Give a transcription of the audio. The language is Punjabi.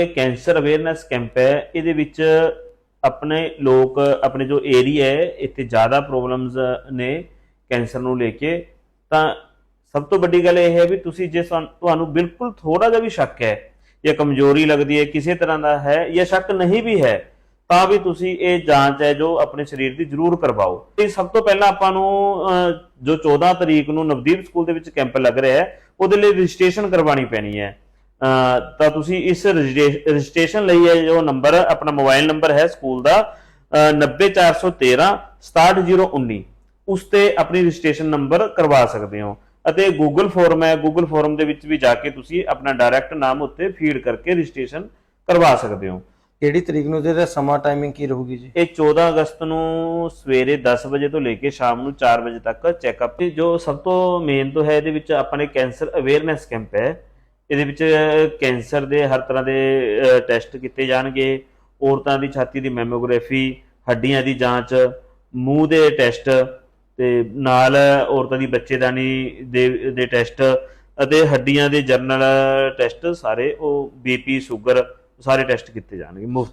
ਇਹ ਕੈਂਸਰ ਅਵੇਅਰਨੈਸ ਕੈਂਪ ਹੈ। ਇਹਦੇ ਵਿੱਚ ਆਪਣੇ ਲੋਕ, ਆਪਣੇ ਜੋ ਏਰੀਆ ਹੈ, ਇੱਥੇ ਜ਼ਿਆਦਾ ਪ੍ਰੋਬਲਮਸ ਨੇ ਕੈਂਸਰ ਨੂੰ ਲੈ ਕੇ। ਤਾਂ ਸਭ ਤੋਂ ਵੱਡੀ ਗੱਲ ਇਹ ਹੈ ਵੀ ਤੁਸੀਂ ਜੇ ਤੁਹਾਨੂੰ ਬਿਲਕੁਲ ਥੋੜਾ ਜਿਹਾ ਵੀ ਸ਼ੱਕ ਹੈ, ਜਾਂ ਕਮਜ਼ੋਰੀ ਲੱਗਦੀ ਹੈ, ਕਿਸੇ ਤਰ੍ਹਾਂ ਦਾ ਹੈ, ਜਾਂ ਸ਼ੱਕ ਨਹੀਂ ਵੀ ਹੈ, ਤਾਂ ਵੀ ਤੁਸੀਂ ਇਹ ਜਾਂਚ ਹੈ ਜੋ ਆਪਣੇ ਸਰੀਰ ਦੀ ਜ਼ਰੂਰ ਕਰਵਾਓ। ਤੇ ਸਭ ਤੋਂ ਪਹਿਲਾਂ ਆਪਾਂ ਨੂੰ ਜੋ 14 ਤਰੀਕ ਨੂੰ ਨਵਦੀਪ ਸਕੂਲ ਦੇ ਵਿੱਚ ਕੈਂਪ ਲੱਗ ਰਿਹਾ ਹੈ, ਉਹਦੇ ਲਈ ਰਜਿਸਟ੍ਰੇਸ਼ਨ ਕਰਵਾਉਣੀ ਪੈਣੀ ਹੈ। ਤਾਂ ਤੁਸੀਂ ਇਸ ਰਜਿਸਟ੍ਰੇ- ਰਜਿਸਟ੍ਰੇਸ਼ਨ ਲਈ ਹੈ ਜੋ ਨੰਬਰ ਆਪਣਾ ਮੋਬਾਈਲ ਨੰਬਰ ਹੈ ਸਕੂਲ ਦਾ ਅਹ, 90413 67019 ਉਸ ਤੇ ਆਪਣੀ ਰਜਿਸਟ੍ਰੇਸ਼ਨ ਨੰਬਰ ਕਰਵਾ ਸਕਦੇ ਹੋ। ਅਤੇ ਗੂਗਲ ਫਾਰਮ ਹੈ ਗੂਗਲ ਫਾਰਮ ਦੇ ਵਿੱਚ ਵੀ ਜਾ ਕੇ ਤੁਸੀਂ ਆਪਣਾ ਡਾਇਰੈਕਟ ਨਾਮ ਉੱਤੇ ਫੀਡ ਕਰਕੇ ਰਜਿਸਟ੍ਰੇਸ਼ਨ ਕਰਵਾ ਸਕਦੇ ਹੋ। ਕਿਹੜੀ ਤਰੀਕ ਨੂੰ ਤੇ ਸਮਾਂ ਟਾਈਮਿੰਗ ਕੀ ਰਹੂਗੀ ਜੀ? ਇਹ 14 ਅਗਸਤ ਨੂੰ ਸਵੇਰੇ 10 ਵਜੇ ਤੋਂ ਲੈ ਕੇ ਸ਼ਾਮ ਨੂੰ 4 ਵਜੇ ਤੱਕ ਚੈੱਕਅਪ ਜੋ ਸਭ ਤੋਂ ਮੇਨ ਤੋਂ ਹੈ ਇਹਦੇ ਵਿੱਚ ਆਪਾਂ ਨੇ ਕੈਂਸਰ ਅਵੇਅਰਨੈਸ ਕੈਂਪ ਹੈ। ਇਹਦੇ ਵਿੱਚ ਕੈਂਸਰ ਦੇ ਹਰ ਤਰ੍ਹਾਂ ਦੇ ਟੈਸਟ ਕੀਤੇ ਜਾਣਗੇ, ਔਰਤਾਂ ਦੀ, ਛਾਤੀ ਦੀ ਮੈਮੋਗ੍ਰਾਫੀ, ਹੱਡੀਆਂ ਦੀ ਜਾਂਚ, ਮੂੰਹ ਦੇ ਟੈਸਟ ਤੇ ਨਾਲ ਔਰਤਾਂ ਦੀ ਬੱਚੇਦਾਨੀ ਦੇ ਦੇ ਟੈਸਟ ਅਤੇ ਹੱਡੀਆਂ ਦੇ ਜਰਨਲ ਟੈਸਟ, ਸਾਰੇ ਉਹ ਬੀਪੀ ਸ਼ੂਗਰ, ਸਾਰੇ ਟੈਸਟ ਕੀਤੇ ਜਾਣਗੇ, ਮੁਫਤ।